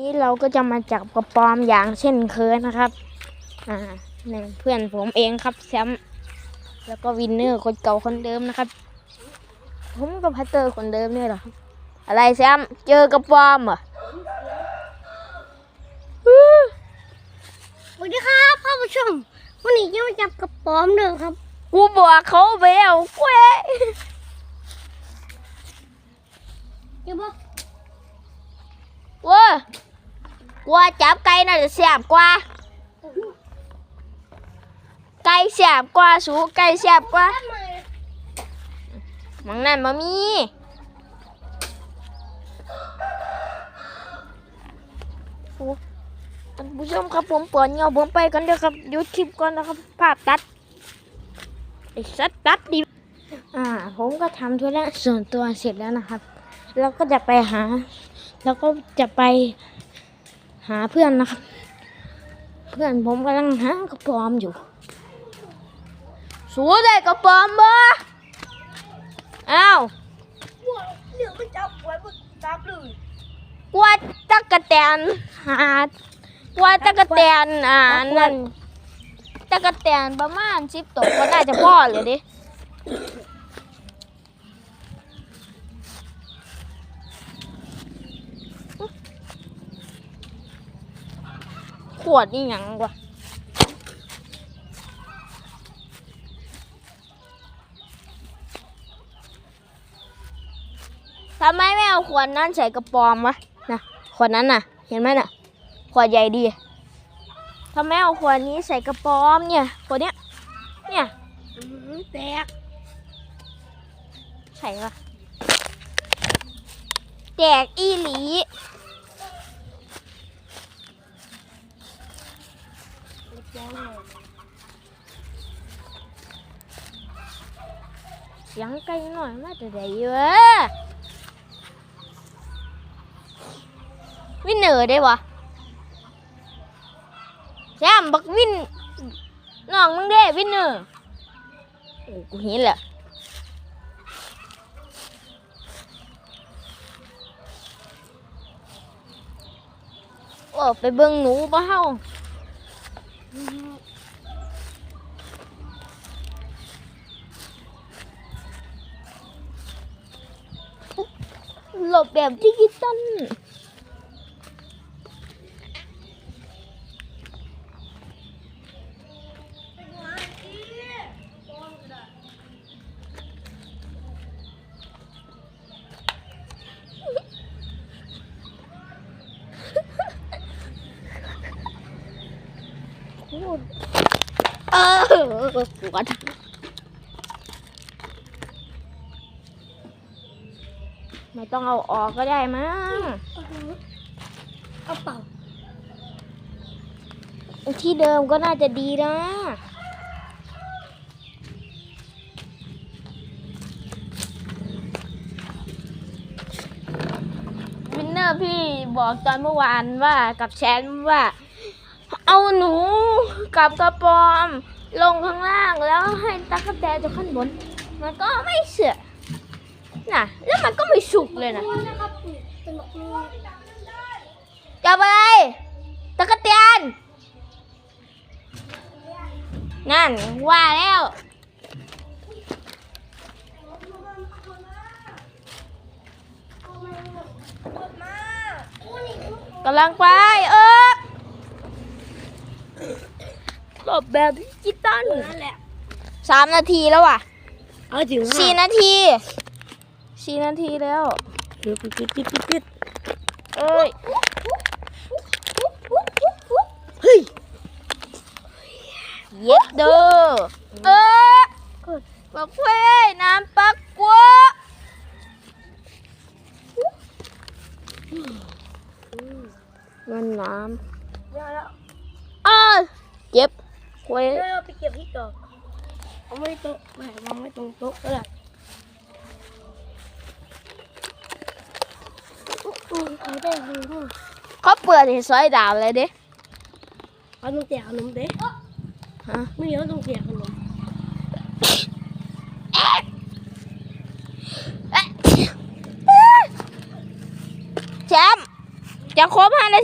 นี้เราก็จะมาจับกระปอมอย่างเช่นเคยนะครับ อ่าเนี่ยเพื่อนผมเองครับแซม แล้วก็วินเนอร์คนเก่าคนเดิมนะครับ ผมกับพัตเตอร์คนเดิมเนี่ยเหรอครับอะไรแซม เจอกระปอมเหรออื้อสวัสดีครับท่านผู้ชมวันนี้จะมาจับกระป๋อมเด้อครับ กูบอกเขาไปแล้วเว้ยเดี๋ยวบอก เว้ย กลัวจับไก่น่าจะแสบกว่า ไก่แสบกว่าสูไก่แสบกว่ามังนั่นมามีท่านผู้ชมครับผมปวดเงียวผมไปกันเด้อครับยุดคลิปก่อนนะครับ ภาพตัดไอ้สัตตัดดิอ่า ผมก็ทำธุระส่วนตัวเสร็จแล้วนะครับ แล้วก็จะไปหา แล้วก็จะไป หาเพื่อนนะครับ เพื่อนผมกำลังหากระปอมอยู่ สูได้กระปอมบ่อ้าวเดี๋ยวมันจับไว้บนจับเลยกลัวตะกะแตนหากลัวตะกะแตนอ่านั่นตะกะแตนประมาณสิบตัวก็น่าจะพอเลยดิ วดนี่หยังวะทำไมไม่เอาขวดนั้นใส่กระป๋อมวะนะขวดนั้นน่ะ เห็นไหมน่ะ ขวดใหญ่ดีทำไมเอาขวดนี้ใส่กระป๋อมเนี่ยขวดเนี้ยเนี่ยอื้อหือแตกใส่ปะแจกอีหลี เสี ยังไกลหน่อยมาแต่ไหนวะวินเนอร์ได้วะแซมบักวินน้องมึงเด้วินเนอร์โอ้กูเห็นแหละโอ้ไปเบิ่งหนูบ่เฮา หลบแบบดิจิตอล เออปวดไม่ต้องเอาออกก็ได้มั้งอื้อหือเอาเป่าที่เดิมก็น่าจะดีนะวินเนอร์พี่บอกตอนเมื่อวานว่ากับแชนว่า เอาหนูกับกระปอม ลงข้างล่างแล้วให้ตั๊กแตนจากข้างบน มันก็ไม่เสือกน่ะแล้วมันก็ไม่สุกเลยนะจับอะไรตะกะเตียนนั่นว่าแล้วกำลังไป เออ หลบแบบดิจิตอลนั่นแหละสามนาทีแล้วอะเอาถึงสี่นาทีสี่นาทีแล้วปิดปิดปิดปิดปิดปิดเอ้ยเฮ้ยเย็ดเด้อเออบอกเว้ยน้ำปักกัวมันน้เดี๋ยวแล้วำอ้าวเจ็บ เว้ยเดี๋ยวเราไปเก็บที่ต่อเอาไว้โต๊ะแหมวางไว้ตรงโต๊ะก็ได้อือเอาได้ดูดูเขาเปิดให้ซอยดาวเลยเด้เอาต้องแจกขนมเด้ฮะไม่เดี๋ยวต้องแจกขนมแชมป์จะครบห้านาที